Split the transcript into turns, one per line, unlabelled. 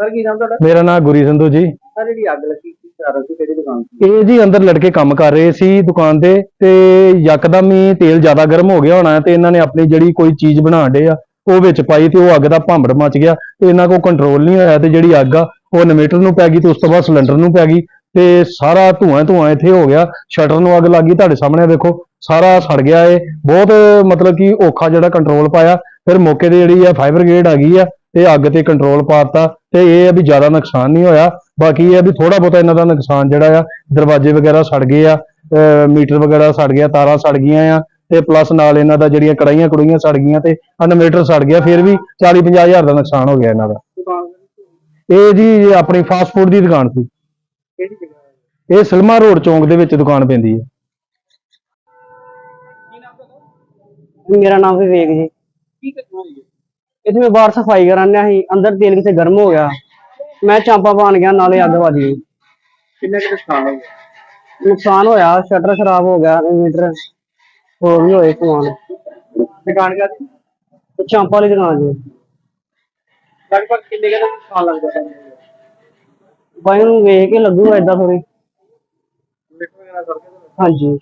Sir ਕੀ ਨਾਮ ਤੁਹਾਡਾ?
ਮੇਰਾ ਨਾਮ ਗੁਰੀ ਸੰਧੂ ਜੀ।
ਸਰ ਜਿਹੜੀ ਅੱਗ ਲੱਗੀ ਕੀ ਕਾਰਨ ਸੀ ਕਿਹੜੀ ਦੁਕਾਨ ਸੀ?
ਇਹ ਜੀ ਅੰਦਰ ਲੜਕੇ ਕੰਮ ਕਰ ਰਹੇ ਸੀ ਦੁਕਾਨ ਤੇ ਤੇ ਯਕਦਮ ਹੀ ਤੇਲ ਜ਼ਿਆਦਾ ਗਰਮ ਹੋ ਗਿਆ ਹੋਣਾ ਤੇ ਇਹਨਾਂ ਨੇ ਆਪਣੀ ਜਿਹੜੀ ਕੋਈ ਚੀਜ਼ ਬਣਾਉਣ ਡੇ ਆ ਉਹ ਵਿੱਚ ਪਾਈ ਤੇ ਉਹ ਅੱਗ ਦਾ ਭਾਂਬੜ ਮਚ ਗਿਆ ਤੇ ਇਹਨਾਂ ਕੋਲ ਕੰਟਰੋਲ ਨਹੀਂ ਹੋਇਆ ਤੇ ਜਿਹੜੀ ਅੱਗ ਆ ਉਹ ਇਨਵੇਟਰ ਨੂੰ ਪੈ ਗਈ ਤੇ ਉਸ ਤੋਂ ਬਾਅਦ ਸਿਲੰਡਰ ਨੂੰ ਪੈ ਗਈ ਤੇ ਸਾਰਾ ਧੂਆਂ ਧੂਆਂ ਇੱਥੇ ਹੋ ਗਿਆ। ਸ਼ਟਰ ਨੂੰ ਅੱਗ ਲੱਗ ਗਈ ਤੁਹਾਡੇ ਸਾਹਮਣੇ ਦੇਖੋ ਸਾਰਾ ਸੜ ਗਿਆ ਇਹ। ਬਹੁਤ ਮਤਲਬ ਕਿ ਔਖਾ ਜਿਹੜਾ ਕੰਟਰੋਲ ਪਾਇਆ। ਫਿਰ ਮੌਕੇ ਤੇ ਜਿਹੜੀ ਆ ਫਾਇਰ ਬ੍ਰਿਗੇਡ ਆ ਗਈ ਆ ਤੇ ਅੱਗ ਤੇ ਕੰਟਰੋਲ ਪਾਤਾ ਤੇ ਇਹ ਆ ਵੀ ਜ਼ਿਆਦਾ ਨੁਕਸਾਨ ਨਹੀਂ ਹੋਇਆ। ਬਾਕੀ ਇਹ ਆ ਵੀ ਥੋੜਾ ਬਹੁਤਾ ਇਹਨਾਂ ਦਾ ਨੁਕਸਾਨ ਜਿਹੜਾ ਆ ਦਰਵਾਜ਼ੇ ਵਗੈਰਾ ਸੜ ਗਏ ਆ ਮੀਟਰ ਵਗੈਰਾ ਸੜ ਗਿਆ ਤਾਰਾਂ ਸੜ ਗਈਆਂ ਆ ਤੇ ਪਲੱਸ ਨਾਲ ਇਹਨਾਂ ਦਾ ਜਿਹੜੀਆਂ ਕੜਾਈਆਂ ਕੁੜੀਆਂ ਸੜ ਗਈਆਂ ਤੇ ਇਨਵੇਟਰ ਸੜ ਗਿਆ ਫਿਰ ਵੀ 40 50 ਹਜ਼ਾਰ ਦਾ ਨੁਕਸਾਨ ਹੋ ਗਿਆ ਇਹਨਾਂ ਦਾ। ਇਹ ਜੀ ਆਪਣੀ ਫਾਸਟ ਫੂਡ ਦੀ ਦੁਕਾਨ ਸੀ। ਇਹ ਸਿਲਮਾ ਰੋਡ ਚੌਂਕ ਦੇ ਵਿੱਚ ਦੁਕਾਨ ਪੈਂਦੀ ਹੈ।
ਮੇਰਾ ਨਾਮ ਵਿਵੇਕ ਜੀ।
ਕੀ ਘਟਨਾ ਹੋਈ ਹੈ?
ਇੱਥੇ ਮੈਂ ਬਾਹਰ ਸਫ਼ਾਈ ਕਰਨ ਡਿਆ ਸੀ ਅੰਦਰ ਤੇਲ ਕਿਤੇ ਗਰਮ ਹੋ ਗਿਆ। ਮੈਂ ਚਾਂਪਾ ਪਾਣ ਗਿਆ ਨਾਲੇ ਅੱਗ ਵੱਜ ਗਈ।
ਕਿੰਨਾ ਕੁ ਨੁਕਸਾਨ ਹੋ ਗਿਆ?
ਨੁਕਸਾਨ ਹੋਇਆ ਸ਼ਟਰ ਖਰਾਬ ਹੋ ਗਿਆ ਇਨਵੇਟਰ ਹੋਰ ਵੀ ਹੋਏ ਸਮਾਨ।
ਦੁਕਾਨ ਕਾ
ਤੇ ਚਾਂਪਾ ਵਾਲੀ ਦੁਕਾਨ ਜੀ।
ਲਗਭਗ ਕਿੰਨੇ ਕੁ ਦਾ ਨੁਕਸਾਨ ਲੱਗਦਾ ਹੈ
ਬਾਈ ਨੂੰ ਵੇਖ ਕੇ ਲੱਗੂਗਾ ਏਦਾਂ ਥੋੜੀ ਹਾਂਜੀ।